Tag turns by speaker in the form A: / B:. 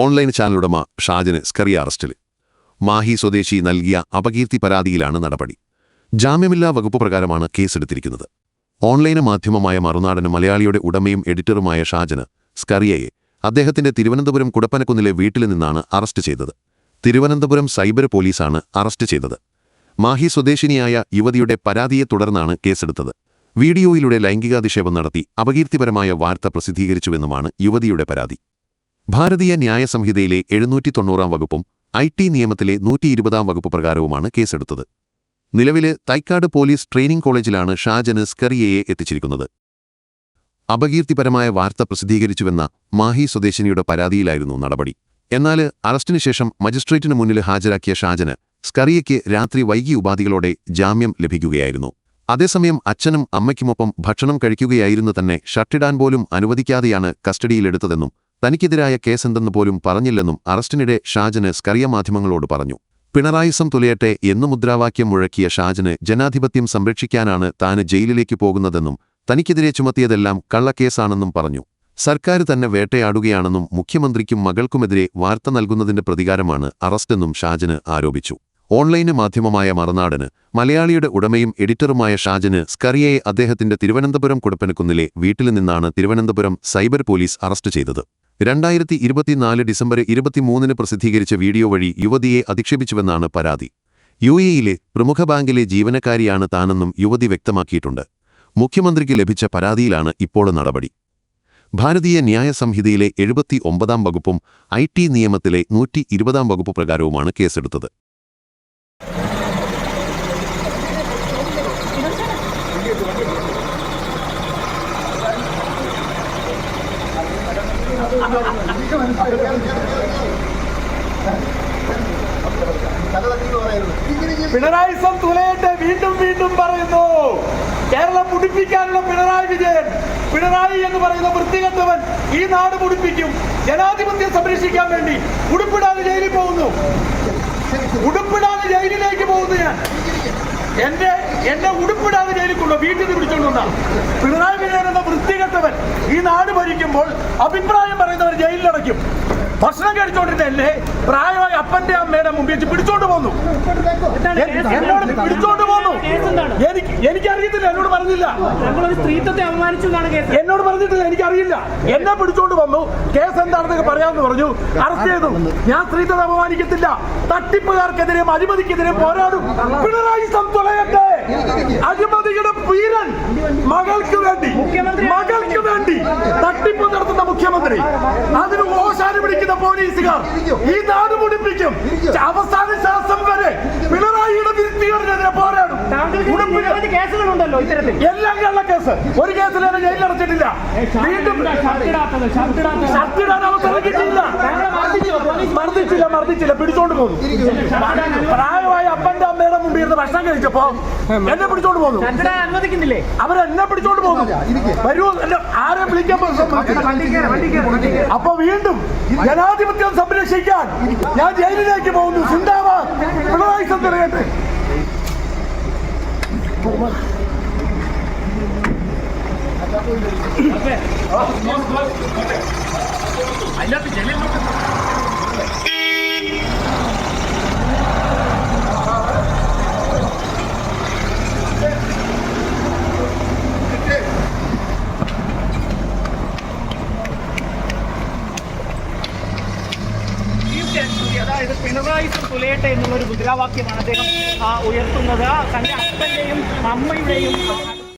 A: Online ചാനലുടമ Shajan Scaria അറസ്റ്റിൽ. മാഹി സ്വദേശി നൽകിയ അപകീർത്തി പരാതിയിലാണ് നടപടി. ജാമ്യമില്ലാ വകുപ്പ് പ്രകാരമാണ് കേസെടുത്തിരിക്കുന്നത്. ഓൺലൈൻ മാധ്യമമായ മറുനാടന് മലയാളിയുടെ ഉടമയും എഡിറ്ററുമായ ഷാജന് സ്കറിയയെ അദ്ദേഹത്തിന്റെ തിരുവനന്തപുരം കുടപ്പനക്കുന്നിലെ വീട്ടിൽ നിന്നാണ് അറസ്റ്റ് ചെയ്തത്. തിരുവനന്തപുരം സൈബർ പോലീസാണ് അറസ്റ്റ് ചെയ്തത്. മാഹി സ്വദേശിനിയായ യുവതിയുടെ പരാതിയെ തുടർന്നാണ് കേസെടുത്തത്. വീഡിയോയിലൂടെ ലൈംഗികാധിക്ഷേപം നടത്തി അപകീർത്തിപരമായ വാർത്ത പ്രസിദ്ധീകരിച്ചുവെന്നുമാണ് യുവതിയുടെ പരാതി. ഭാരതീയ ന്യായ സംഹിതയിലെ എഴുന്നൂറ്റി തൊണ്ണൂറാം വകുപ്പും ഐ ടി നിയമത്തിലെ നൂറ്റി ഇരുപതാം വകുപ്പ് പ്രകാരവുമാണ് കേസെടുത്തത്. നിലവിലെ തൈക്കാട് പോലീസ് ട്രെയിനിംഗ് കോളേജിലാണ് ഷാജന് സ്കറിയയെ എത്തിച്ചിരിക്കുന്നത്. അപകീർത്തിപരമായ വാർത്ത പ്രസിദ്ധീകരിച്ചുവെന്ന മാഹി സ്വദേശിനിയുടെ പരാതിയിലായിരുന്നു നടപടി. എന്നാൽ അറസ്റ്റിനു ശേഷം മജിസ്ട്രേറ്റിന് മുന്നിൽ ഹാജരാക്കിയ ഷാജന് സ്കറിയയ്ക്ക് രാത്രി വൈകി ഉപാധികളോടെ ജാമ്യം ലഭിക്കുകയായിരുന്നു. അതേസമയം അച്ഛനും അമ്മയ്ക്കുമൊപ്പം ഭക്ഷണം കഴിക്കുകയായിരുന്നു തന്നെ ഷട്ടിടാൻ പോലും അനുവദിക്കാതെയാണ് കസ്റ്റഡിയിലെടുത്തതെന്നും തനിക്കെതിരായ കേസെന്തെന്ന് പോലും പറഞ്ഞില്ലെന്നും അറസ്റ്റിനിടെ ഷാജന് സ്കറിയ മാധ്യമങ്ങളോട് പറഞ്ഞു. പിണറായിസം തുലയട്ടെ എന്നു മുദ്രാവാക്യം മുഴക്കിയ ഷാജന് ജനാധിപത്യം സംരക്ഷിക്കാനാണ് താന് ജയിലിലേക്ക് പോകുന്നതെന്നും തനിക്കെതിരെ ചുമത്തിയതെല്ലാം കള്ളക്കേസാണെന്നും പറഞ്ഞു. സർക്കാർ തന്നെ വേട്ടയാടുകയാണെന്നും മുഖ്യമന്ത്രിക്കും മകൾക്കുമെതിരെ വാർത്ത നൽകുന്നതിന്റെ പ്രതികാരമാണ് അറസ്റ്റെന്നും ഷാജന് ആരോപിച്ചു. ഓൺലൈന് മാധ്യമമായ മറുനാടന് മലയാളിയുടെ ഉടമയും എഡിറ്ററുമായ ഷാജന് സ്കറിയയെ അദ്ദേഹത്തിന്റെ തിരുവനന്തപുരം കുടപ്പനക്കുന്നിലെ വീട്ടിൽ നിന്നാണ് തിരുവനന്തപുരം സൈബർ പോലീസ് അറസ്റ്റ് ചെയ്തത്. രണ്ടായിരത്തി ഇരുപത്തിനാല് ഡിസംബർ ഇരുപത്തിമൂന്നിന് പ്രസിദ്ധീകരിച്ച വീഡിയോ വഴി യുവതിയെ അധിക്ഷേപിച്ചുവെന്നാണ് പരാതി. യു എയിലെ പ്രമുഖ ബാങ്കിലെ ജീവനക്കാരിയാണ് താനെന്നും യുവതി വ്യക്തമാക്കിയിട്ടുണ്ട്. മുഖ്യമന്ത്രിക്ക് ലഭിച്ച പരാതിയിലാണ് ഇപ്പോൾ നടപടി. ഭാരതീയ ന്യായ സംഹിതയിലെ എഴുപത്തി ഒമ്പതാം വകുപ്പും ഐ നിയമത്തിലെ നൂറ്റി ഇരുപതാം വകുപ്പ് പ്രകാരവുമാണ് കേസെടുത്തത്.
B: പിണറായിസം തുലയട്ടെ വീണ്ടും വീണ്ടും പറയുന്നു. കേരളം മുടിപ്പിക്കാനുള്ള പിണറായി വിജയൻ. പിണറായി എന്ന് പറയുന്ന വൃത്തികെട്ടവൻ ഈ നാട് മുടിപ്പിക്കും. ജനാധിപത്യം സംരക്ഷിക്കാൻ വേണ്ടി ഉടുപ്പിടാതെ ജയിലിൽ പോകുന്നു. ഉടുപ്പിടാതെ ജയിലിലേക്ക് പോകുന്നു ഞാൻ. എന്റെ എന്നെ ഉടുപ്പിടാതെ ജയിലിൽ കൊണ്ടു വീട്ടിൽ നിന്ന് പിടിച്ചോണ്ടുണ്ടാ പിണറായി വിജയൻ എന്ന വൃത്തികെട്ടവൻ ഈ നാട് ഭരിക്കുമ്പോൾ അഭിപ്രായം പറയുന്നവർ ജയിലിലടയ്ക്കും ഭക്ഷണം കഴിച്ചോണ്ടിരുന്നല്ലേ പ്രായമായ അപ്പന്റെ അമ്മയുടെ മുമ്പിൽ വെച്ച് പിടിച്ചോണ്ട് പോന്നു. എന്നോട് പിടിച്ചോണ്ട് പോന്നു. എനിക്ക് എനിക്കറിയത്തില്ല എന്നോട് പറഞ്ഞില്ല.
C: സ്ത്രീത്വത്തെ അപമാനിച്ചു
B: എന്നോട് പറഞ്ഞിട്ടില്ല എനിക്കറിയില്ല. എന്നെ പിടിച്ചോണ്ട് വന്നു. കേസ് എന്താണെന്നൊക്കെ പറയാമെന്ന് പറഞ്ഞു. അറസ്റ്റ് ചെയ്തു. ഞാൻ സ്ത്രീത്വത്തെ അപമാനിക്കത്തില്ല. തട്ടിപ്പുകാർക്കെതിരെയും അഴിമതിക്കെതിരെയും പോരാടും. പിണറായി അഴിമതിയുടെ വീരൻ മകൾക്ക് വേണ്ടി മകൾക്ക് വേണ്ടി തട്ടിപ്പ് നടത്തുന്ന മുഖ്യമന്ത്രി. അതിന് ഓശാരി പിടിക്കുന്ന പോലീസുകാർ ഈ നാട് മുടിപ്പിക്കും. അവസാന ശ്വാസം വരെ പിണറായിയുടെ വിരുദ്ധീകരനെതിരെ പോരാടും.
C: കേസുകളുണ്ടല്ലോ ഇത്തരത്തിൽ.
B: എല്ലാം കള്ള കേസ്. ഒരു കേസിലേറെ ജയിലിലടച്ചിട്ടില്ല. വീണ്ടും ഷർട്ടിടാൻ അവസരം കിട്ടിയില്ല. മർദ്ദിച്ചില്ല മർദ്ദിച്ചില്ല. പിടിച്ചോണ്ട് പോന്നു. പ്രായമായ അപ്പന്റെ അമ്മയുടെ മുമ്പിൽ ഇരുന്ന് ഭക്ഷണം കഴിച്ചപ്പോ എന്നെ പിടിച്ചോണ്ട് പോന്നു.
C: അനുവദിക്കുന്നില്ലേ?
B: അവരെന്നെ പിടിച്ചോണ്ട് പോന്നു. വരൂ എന്നെ ആരെ വിളിക്കാൻ അപ്പൊ വീണ്ടും ജനാധിപത്യം സംരക്ഷിക്കാൻ ഞാൻ ജയിലിലേക്ക് പോകുന്നു. സിന്ദാബാദ് പിണറായി സംതരകട്ടെ
C: അതായത് പിണറായി തുലയട്ടെ എന്നുള്ള ഒരു മുദ്രാവാക്യമാണ് അദ്ദേഹം ഉയർത്തുന്നത്. തന്റെ അപ്പന്റെയും അമ്മയുടെയും